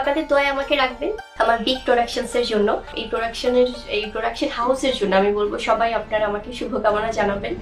আপনাদের দয়া আমাকে রাখবেন আমার বিগ প্রোডাকশনস এর জন্য। এই প্রোডাকশনের এই প্রোডাকশন হাউসের জন্য আমি বলব সবাই আপনারা আমাকে শুভকামনা জানাবেন।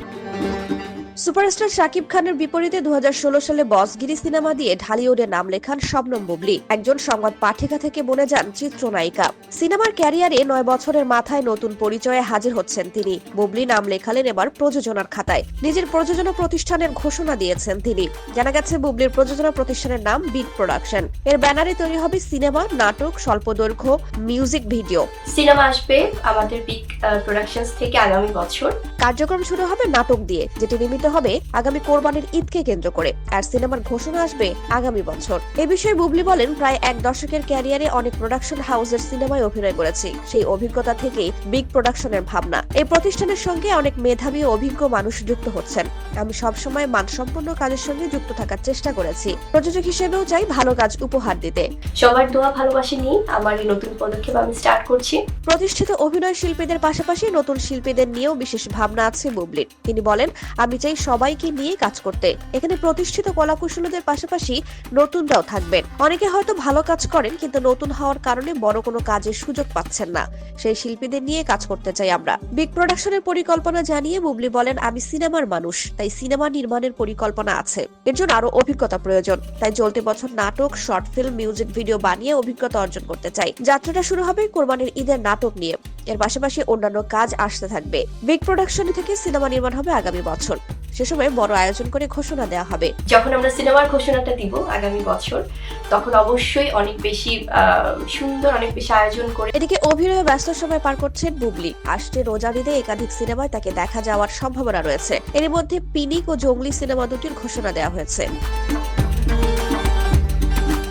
সুপারস্টার শাকিব খানের বিপরীতে দু হাজার ষোলো সালে বসগিরি সিনেমা দিয়ে ঢালিউডে নাম লেখান শবনম বুবলি। একজন সংবাদ পাঠিকা থেকে বনে যান চিত্রনায়িকা। সিনেমার ক্যারিয়ারে নয় বছরের মাথায় নতুন পরিচয়ে হাজির হচ্ছেন তিনি। বুবলি নাম লেখালেন এবার প্রযোজনার খাতায়। নিজের প্রযোজনা প্রতিষ্ঠানের ঘোষণা দিয়েছেন তিনি। জানা গেছে বুবলির প্রযোজনা প্রতিষ্ঠানের নাম বিগ প্রোডাকশন। এর ব্যানারে তৈরি হবে সিনেমা নাটক স্বল্পদৈর্ঘ্য মিউজিক ভিডিও। সিনেমা আসবে আমাদের বিগ প্রোডাকশনস থেকে আগামী বছর। কার্যক্রম শুরু হবে নাটক দিয়ে যেটি নির্মিত হবে আগামী কোরবানির ঈদকে কেন্দ্র করে। আর সিনেমার ঘোষণা আসবে আগামী বছর। এ বিষয়ে বুবলি বলেন, প্রায় এক দশকের ক্যারিয়ারে অনেক প্রোডাকশন হাউসের সিনেমায় অভিনয় করেছি। সেই অভিজ্ঞতা থেকেই বিগ প্রোডাকশনের ভাবনা। এই প্রতিষ্ঠানের সঙ্গে অনেক মেধাবী ও অভিজ্ঞ মানুষ যুক্ত হচ্ছেন। আমি সবসময় মানসম্পন্ন কাজের সঙ্গে যুক্ত থাকার চেষ্টা করেছি। প্রযোজক হিসেবেও চাই ভালো কাজ উপহার দিতে। সবার দোয়া ভালোবাসা নিয়ে আমার এই নতুন পদক্ষেপ আমি স্টার্ট করছি। প্রতিষ্ঠিত অভিনয় শিল্পীদের পাশাপাশি নতুন শিল্পীদের নিয়েও বিশেষ ভাবনা আছে বুবলির। তিনি বলেন আমি চাই সবাইকে নিয়ে কাজ করতে। এখানে প্রতিষ্ঠিত কলাকুশলীদের পাশাপাশি নতুনরাও থাকবেন। অনেকে হয়তো ভালো কাজ করেন কিন্তু নতুন হওয়ার কারণে বড় কোনো কাজের সুযোগ পাচ্ছেন না। সেই শিল্পীদের নিয়ে কাজ করতে চাই আমরা। বিগ প্রোডাকশনের পরিকল্পনা জানিয়ে বুবলি বলেন আমি সিনেমার মানুষ তাই সিনেমা নির্মাণের পরিকল্পনা আছে। এর জন্য আরও অভিজ্ঞতা প্রয়োজন। তাই চলতি বছর নাটক, শর্ট ফিল্ম, মিউজিক ভিডিও বানিয়ে অভিজ্ঞতা অর্জন করতে চাই। যাত্রাটা শুরু হবে কোরবানির ঈদের নাটক নিয়ে। এর পাশাপাশি অন্যান্য কাজ আসতে থাকবে। বিগ প্রোডাকশন থেকে সিনেমা নির্মাণ হবে আগামী বছর। সে সময় বড় আয়োজন করে ঘোষণা দেওয়া হবে। যখন আমরা সিনেমার ঘোষণাটা দিব আগামী বছর তখন অবশ্যই অনেক বেশি আহ, সুন্দর অনেক বেশি আয়োজন করে এদিকে অভিনয়ে ব্যস্ত সময় পার করছেন বুবলি। আসছে রোজা ঈদে একাধিক সিনেমায় তাকে দেখা যাওয়ার সম্ভাবনা রয়েছে। এর মধ্যে পিনিক ও জঙ্গলি সিনেমা দুটির ঘোষণা দেওয়া হয়েছে।